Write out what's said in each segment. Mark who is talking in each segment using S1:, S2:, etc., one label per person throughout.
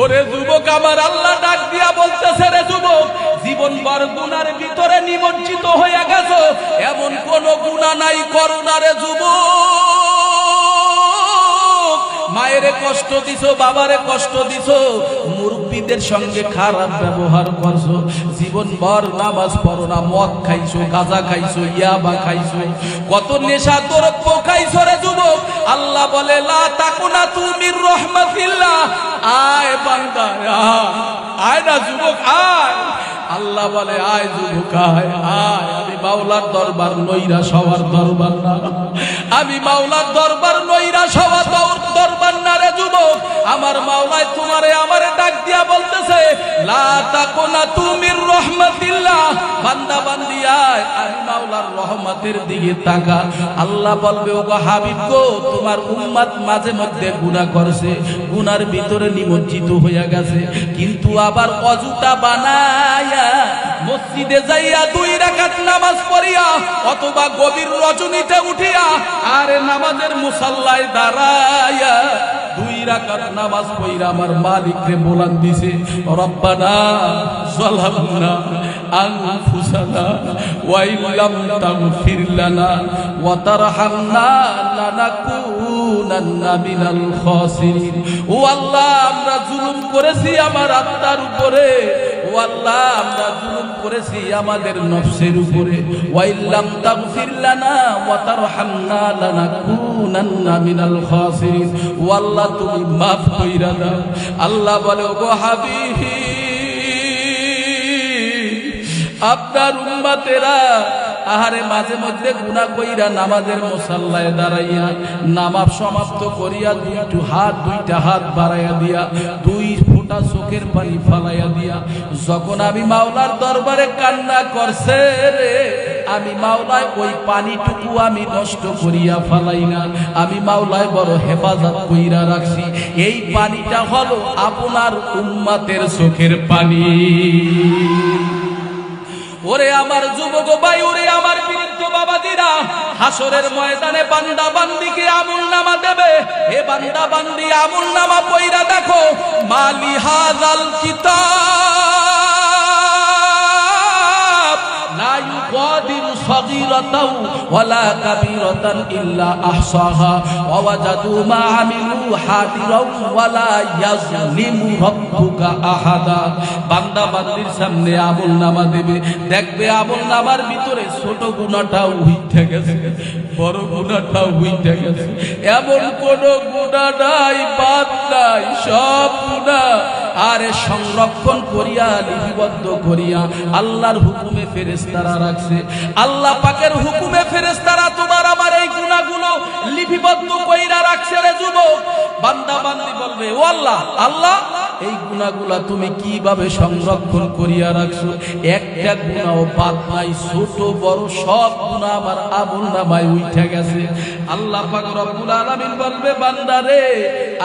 S1: ওরে যুবক, আমার আল্লাহ ডাক দিয়া বলতেছে, রে যুবক জীবন বার গুনার ভিতরে নিমজ্জিত হয়ে গেছো। এমন কোন গুণা নাই করুণা রে যুবক। মায়েরে কষ্ট দিছো, বাবারে কষ্ট দিছো, মুরব্বীদের সঙ্গে খারাপ ব্যবহার করছ। জীবন ভর নামাজ পড়ো না, মদ খাইছো, গাঁজা খাইছো, ইয়াবা খাইছো। কত নেশা দ্রব্য খাইছো রে যুবক। আল্লাহ বলে, লা তুমির রহমাতিল্লাহ। আয় বান্দা, আয়। না যুবক, আয়। আল্লাহ বলে, আয় যুবক, আয় আয়। আমি মাওলার দরবার নইরা সবার দরবার না। আমি মাওলার দরবার নইরা সবার দর- দরবার না রে যুবক। আমার মাওলায় তোমারে আমারে ডাক দিয়া বলতেছে আল্লাহ নিমজ্জিত হইয়া গেছে। কিন্তু আবার অজুতা বানায়া মসজিদে যাইয়া দুই রাকাত নামাজ পড়িয়া, অথবা গভীর রজনীতে উঠিয়া, আর নামাজের মুসাল্লায় দাঁড়ায়া দুই রাকাত নামাজ পড়িয়া আমার মালিককে বলান দিছে, রব্বানা জালামনা আনফুসানা ওয়া ইল্লাম তাগফির লানা ওয়া তারহামনা লানাকুনান্না মিনাল খাসিরিন। ও আল্লাহ, আমরা জুলুম করেছি আমার আত্মার উপরে। ও আল্লাহ, আমরা জুলুম করেছি আমাদের নফসের উপরে। ওয়াইল্লাম তাগফির লানা ওয়া তারহামনা লানাকুনান্না মিনাল খাসিরিন। ও আল্লাহ, তুমি maaf কইরা দাও। আল্লাহ বলে ও গো হাবিব, আপনার উম্মাতেরা আহারে মাঝে মধ্যে গুনা কইরা নামাজের মুসাল্লায় দাঁড়াইয়া নামাজ সমাপ্ত করিয়া দুইটু হাত, দুইটা হাত বাড়াইয়া দিয়া, দুই ফোঁটা চোখের পানি ফালাইয়া দিয়া, যখন আমি মাওলার দরবারে কান্না করছে রে, আমি মাওলায় ওই পানিটুকু আমি নষ্ট করিয়া ফালাই না, আমি মাওলায় বড় হেফাজত কইরা রাখছি। এই পানিটা হলো আপনার উম্মাতের চোখের পানি। ওরে আমার যুবক ভাই, ওরে আমার বৃদ্ধ বাবাজিরা, হাসরের ময়দানে বান্দা বান্দিকে আমুল নামা দেবে। হে বান্দা বান্দি আমুল নামা পইরা দেখো, মালি হাজাল কিতাব। লা ওয়ালা কাবীরাতান ইল্লা আহসাহা ওয়া ওয়াজাদু মা আমিলু হাদিরাও ওয়ালা ইয়াজলিমু রাব্বুকা আহাদা বান্দা বান্দির সামনে আমল নামা দেবে। দেখবে আমল নামার ভিতরে ছোট গুণাটাও উঠে গেছে, বড় গুণাটাও উঠে গেছে। এমন কোন গুণা নাই, বাদ নাই, সব গুণা আরে সংরক্ষণ করিয়া, লিপিবদ্ধ করিয়া আল্লাহর হুকুমে ফেরেস্তারা রাখছে। আল্লাহ পাকের হুকুমে ফেরেস্তারা তোমার আমার এই গুণাগুলো লিপিবদ্ধ কইরা রাখছে রে যুবক। বান্দা বান্দি বলবে, ও আল্লাহ আল্লাহ এই গুণাগুলা তুমি কীভাবে সংরক্ষণ করিয়া রাখছো? একটা গুণাও বাদ নাই, ছোট, বড়, সব গুণা আমার আমল নামায় উঠে গেছে। আল্লাহ রব্বুল আলামিন বলবে বান্দারে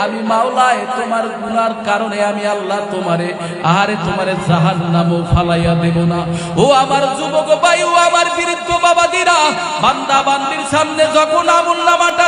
S1: আমি মাওলায় তোমার গুনার কারণে আমি আল্লাহ তোমারে, আহারে তোমারে জাহান্নামও ফালাইয়া দেব না। ও আমার যুবক ভাই, ও আমার বৃদ্ধ বাবাদিরা, বান্দা বান্দির সামনে যখন আমল নামাটা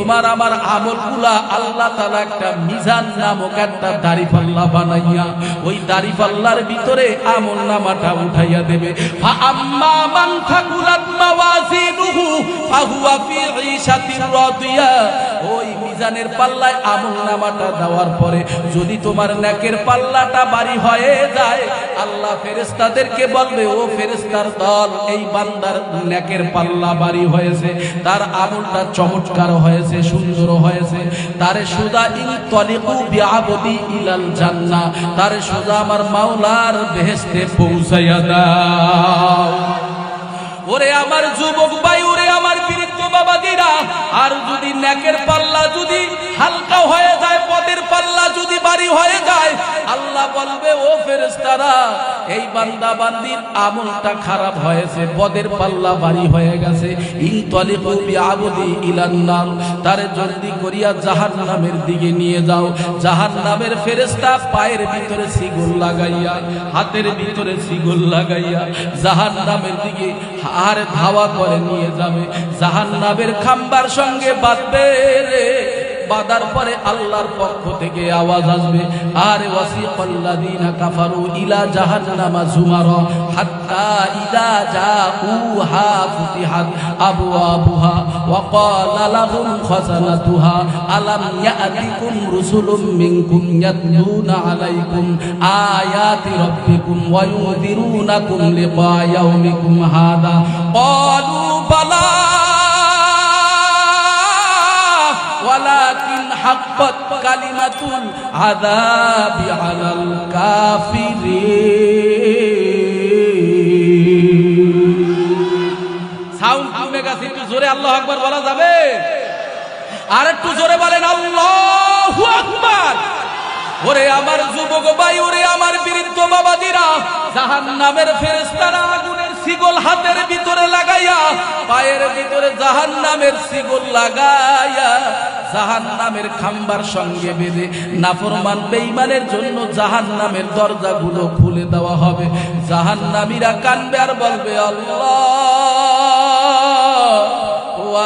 S1: তোমার আমার আমলগুলা আল্লাহ তালা একটা মিজান নামক একটা দাড়ি পাল্লা বানাইয়া ওই দাড়ি পাল্লার ভিতরে আমল নামাটা উঠাইয়া দেবে। ফা ওই মিজানের পাল্লায় আমল নামাটা দেওয়ার পরে যদি তোমার নেকের পাল্লাটা বাড়ি হয়ে যায়, আল্লাহ ফেরেশতাদেরকে বলবে, ও ফেরেশতার দল, এই বান্দার নেকের পাল্লা বাড়ি হয়েছে, তার আমলটা চমৎকার হয়েছে, সুন্দর হয়েছে, তারে সুদা ইন তলিকু বিআবদি ইলাল জান্নাহ, তারে সুদা আমার মাওলার বেহেশতে পৌঁছাইয়া দাও। ওরে আমার যুবক নেকের পাল্লা যদি হালকা যদি বাড়ি হয়ে যায়, আল্লাহ বলবে, ও ফেরেশতারা, এই বান্দা বান্দির আমলটা খারাপ হয়েছে পদের পাল্লা বাড়ি হয়ে গেছে। জলদি করিয়া জাহান্নামের দিকে নিয়ে যাও। জাহান্নামের ফেরেশতা পায়ের ভিতরে সিগুল লাগাইয়া, হাতের ভিতরে সিগুল লাগাইয়া জাহান্নামের দিকে আর ধাওয়া করে নিয়ে যাবে। জাহান্নামের খাম্বার সঙ্গে বাঁধবে রে। বাদার পরে আল্লাহর পক্ষ থেকে আওয়াজ আসবে আর ওয়াসিকাল্লাযীনা কাফারু ইলা জাহান্নামা জুমারা হাত্তা ইদা জাউহা ফুতিহাত আবওয়াবুহা ওয়া ক্বালা লাহুম খাজানাতুহা আলাম ইয়াতিকুম রুসুলুম মিনকুম ইয়াতলুনা আলাইকুম আয়াতি রাব্বিকুম ওয়া ইউযিরুনাকুম লিকা ইয়াউমিকুম হাদা ক্বালু বালা ولكن হাব্বত কালিমাতুল আযাবি আলাল কাফিরিন। সাউন্ড কমে মেগা একটু জোরে আল্লাহু আকবার বলা যাবে? আর একটু জোরে বলেন, আল্লাহু আকবার। ওরে আমার যুবক ভাই, ওরে আমার বৃদ্ধ বাবাদিরা জাহান নামের ফেরেস্তারা আগুনের শিগল হাতের ভিতরে লাগাইয়া, পায়ের ভিতরে জাহান নামের শিগল লাগাইয়া জাহান্নামের খাম্বার সঙ্গে বেঁধে নাফরমান বেঈমানের জন্য জাহান্নামের দরজাগুলো খুলে দেওয়া হবে। জাহান্নামীরা কানবে আর বলবে,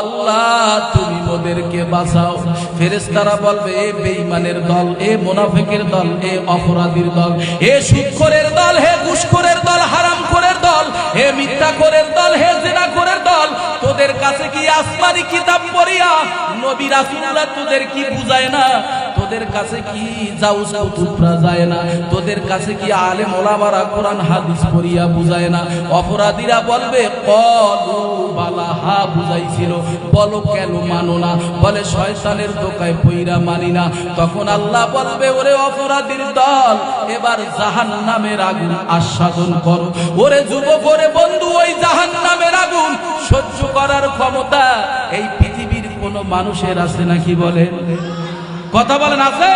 S1: আল্লাহ তুমি মোদেরকে বাঁচাও। ফেরেশতারা বলবে, এ বেঈমানের দল, এ মোনাফেকের দল, এ অপরাধীর দল, এ সুদখোরের দল, হে ঘুষখোরের দল, হারামখোরের দল, হে মিথ্যা করের দল, হে জেনা করের দল, তোদের কাছে কি আসমানি কিতাব পড়িয়া নবী রাসূলুল্লাহ তোদের কি বুঝায় না? তোদের কাছে কি যায় না? তোদের কাছে কি আলেম ওলামারা কোরআন, হাদিস পড়িয়া বুঝায় না? অপরাধীরা বলবে ওরে অপরাধীর দল, এবার জাহান করো। ওরে ওরে বন্ধু, ওই জাহান নামের আগুন সহ্য করার ক্ষমতা এই পৃথিবীর কোন মানুষের আছে নাকি বলে? কথা বলেন আছে?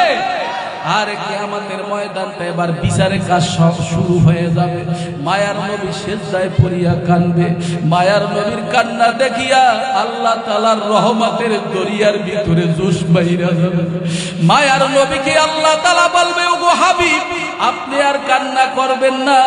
S1: আর কিয়ামতের ময়দানটা এবার বিচারের কাজ সব শুরু হয়ে যাবে। মায়ার নবী সেজদায় পড়িয়া কানবে মায়ার নবীর কান্না দেখিয়া আল্লাহ তাআলার রহমতের দরিয়ার ভিতরে জোশ বাইরা যাবে। মায়ার নবীকে আল্লাহ তালা বলবে, ওগো হাবিব, আপনি আর কান্না করবেন না।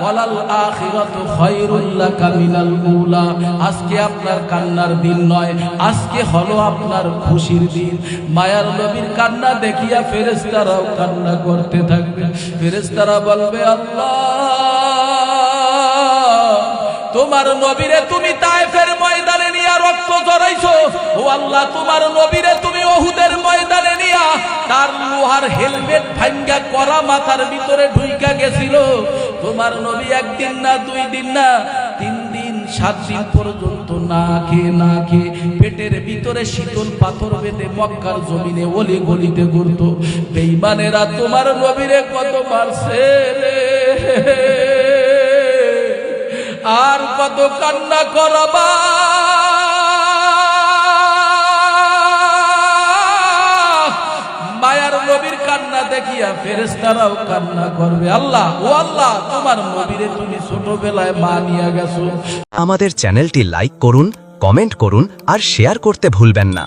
S1: ওয়ালাল আখিরাতু খায়রুল লাকা মিনাল উলা। আজকে আপনার কান্নার দিন নয়, আজকে হলো আপনার খুশির দিন। মায়ার নবীর কান্না দেখিয়া ফেরেশতারাও কান্না করতে থাকবে। ফেরেশতারা বলবে, আল্লাহ, তোমার নবীরে তুমি তায়েফের ময়দানে নিয়া রক্ত জড়াইছো ও আল্লাহ, তোমার নবীরে তুমি ওহুদের ময়দানে নিয়া তার লোহার হেলমেট ভাঙ্গা করা মাথার ভিতরে ঢুইকা গেছিল। তোমার নবী একদিন না, দুই দিন না, তিন দিন, সাত দিন পর্যন্ত না খেয়ে না খেয়ে পেটের ভিতরে শীতল পাথর বেঁধে মক্কার জমিনে অলি গলিতে ঘুরত। বেইমানেরা তোমার নবীরে কত মারছে আর কত কান্না করাবা। কান্না দেখিয়া ফেরেস্তারাও কান্না করবে। আল্লাহ, ও আল্লাহ, তোমার নবীরে তুমি ছোটবেলায় মা নিয়ে গেছো।
S2: আমাদের চ্যানেলটি লাইক করুন, কমেন্ট করুন আর শেয়ার করতে ভুলবেন না।